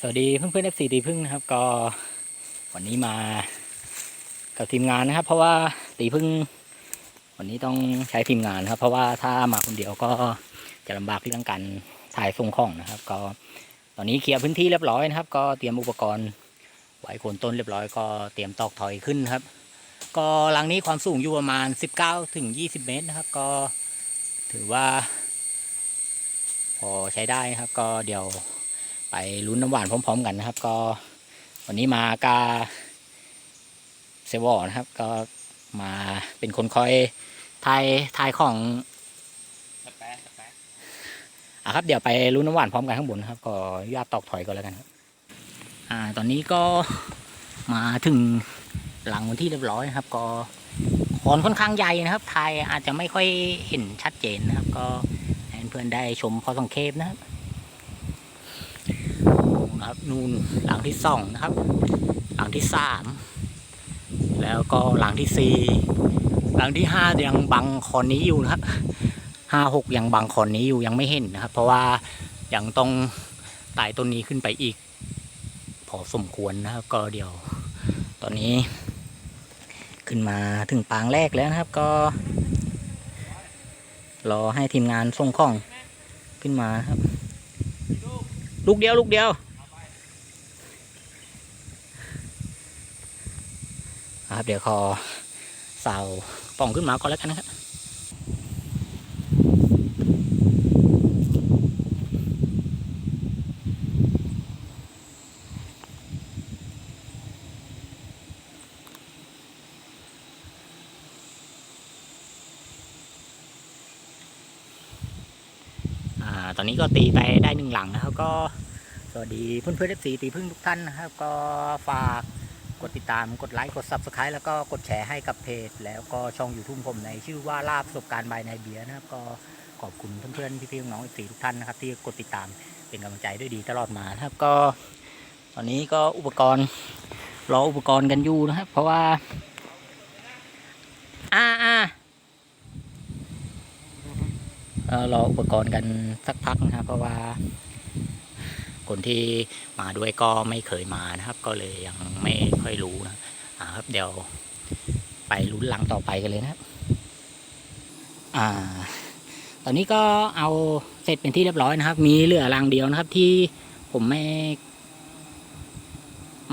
สวัสดีเพื่อนเพื่อนเอฟซีตีพึ่งนะครับ ก็วันนี้มากับทีมงานนะครับ เพราะว่าตีพึ่ง วันนี้ต้องใช้ทีมงานนะครับ เพราะว่าถ้ามาคนเดียวก็จะลำบากเรื่องการถ่ายส่งของนะครับ ก็ตอนนี้เคลียร์พื้นที่เรียบร้อยนะครับ ก็เตรียมอุปกรณ์ไว้โคนต้นเรียบร้อยก็เตรียมตอกถอยขึ้นครับ ก็หลังนี้ความสูงอยู่ประมาณ 19ถึง20 เมตรนะครับ ก็ถือว่า พอใช้ได้ครับ ก็เดี๋ยว ไปลุ้นน้ำหวานพร้อม ๆ กันนะครับ ก็วันนี้มากาเซวอนะครับ ก็มาเป็นคนคอยทายทายของสแป๊ะสแป๊ะอะครับเดี๋ยวไปลุ้นน้ำหวานพร้อมกันข้างบนนะครับ ก็ญาตตอกถอยก่อนแล้วกันครับอ่าตอนนี้ก็มาถึงหลังวันที่เรียบร้อยนะครับ ก็ขอนค่อนข้างใหญ่นะครับทายอาจจะไม่ค่อยเห็นชัดเจนนะครับ ก็ให้เพื่อนได้ชมพอสังเขปนะครับ นะครับ นูนหลังที่สองนะครับ หลังที่สามแล้วก็หลังที่สี่หลังที่ห้ายังบังคอนนี้อยู่นะครับห้าหกยังบังคอนนี้อยู่ยังไม่เห็นนะครับ เพราะว่ายังต้องไต่ต้นนี้ขึ้นไปอีก พอสมควรนะครับ ก็เดี๋ยว ตอนนี้ ขึ้นมาถึงปางแรกแล้วนะครับ ก็ รอให้ทีมงานส่งข้องขึ้นมาครับ ลูกเดียว ลูกเดียว ครับ เดี๋ยวขอสาวป่องขึ้นมาก่อนแล้วกันนะครับตอนนี้ก็ตีไปได้หนึ่งหลังนะครับ ก็สวัสดีเพื่อนเพื่อนเอฟซีตีพึ่งทุกท่านนะครับ ก็ฝาก กดติดตามกดไลค์กด Subscribe แล้วก็กดแชร์ให้กับเพจ แล้วก็ช่อง YouTube ผมในชื่อว่าลาบประสบการณ์บายนายเบียร์นะครับก็ขอบคุณเพื่อนๆพี่ๆน้องๆอีกสี่ทุกท่านนะครับที่กดติดตามเป็นกำลังใจด้วยดีตลอดมานะครับก็ ตอนนี้ก็อุปกรณ์รออุปกรณ์กันอยู่นะครับ เพราะว่าอ่าอ่าเอ่อรออุปกรณ์กันสักพักนะครับเพราะว่า คนที่มาด้วยก็ไม่เคยมานะครับ ก็เลยยังไม่ค่อยรู้นะอ่าครับเดี๋ยวไปลุ้นลังต่อไปกันเลยนะครับอ่า ตอนนี้ก็เอาเสร็จเป็นที่เรียบร้อยนะครับ มีเหลือรังเดียวนะครับ ที่ผมไม่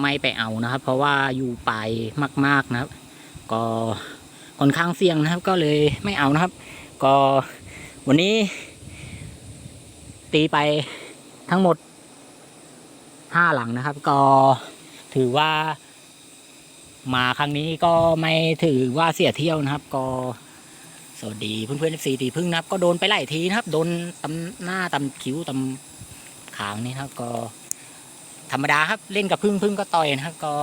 ไม่ไปเอานะครับ เพราะว่าอยู่ปลายมาก ๆนะครับ ก็ค่อนข้างเสี่ยงนะครับ ก็เลยไม่เอานะครับ ก็วันนี้ตีไปทั้งหมด ห้าหลังนะครับ ก็ถือว่า มาครั้งนี้ก็ไม่ถือว่าเสียเที่ยวนะครับ ก็สวัสดีเพื่อนๆสีตีพึ่งนะครับ ก็โดนไปหลายทีนะครับ โดนตำหน้าตำคิ้วตำขางนี่นะครับ ก็ ธรรมดาครับเล่นกับพึ่งพึ่งก็ต่อยนะครับ ก็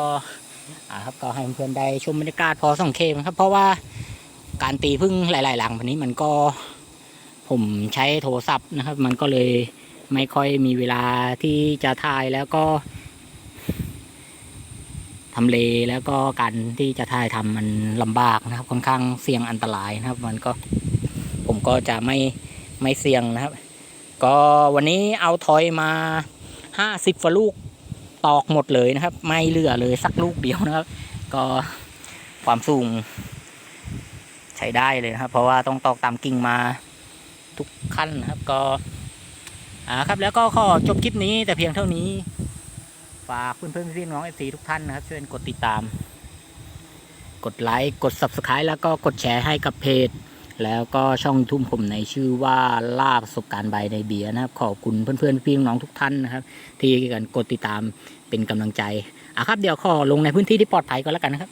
อ่าครับก็ให้เพื่อนๆได้ชมบรรยากาศพอสังเคปนะครับ เพราะว่าการตีพึ่งหลาย ๆ หลังวันนี้มันก็ผมใช้โทรศัพท์นะครับ มันก็เลย ไม่ค่อยมีเวลาที่จะถ่ายแล้วก็ทำเลแล้วก็การที่จะถ่ายทำมันลำบากนะครับ ค่อนข้างเสี่ยงอันตรายนะครับ มันก็ผมก็จะไม่ไม่เสี่ยงนะครับ ก็วันนี้เอาทอยมาห้าสิบฟลูกตอกหมดเลยนะครับ ไม่เหลือเลยสักลูกเดียวนะครับ ก็ความสูงใช้ได้เลยนะครับ เพราะว่าต้องตอกตามกิ่งมาทุกขั้นนะครับ ก็ อ่าครับแล้วก็ขอจบคลิปนี้แต่เพียงเท่านี้ ฝากเพื่อนๆพี่ๆน้องเอฟซีทุกท่านนะครับ ช่วยกดติดตาม กดไลค์กด Subscribe แล้วก็กดแชร์ให้กับเพจ แล้วก็ช่องทุ่มผมในชื่อว่าล่าประสบการณ์ใบในเบียร์นะครับ ขอบคุณเพื่อนๆพี่ๆน้องทุกท่านนะครับ ที่กันกดติดตามเป็นกำลังใจอะครับเดี๋ยวขอลงในพื้นที่ที่ปลอดภัยก็แล้วกันนะครับ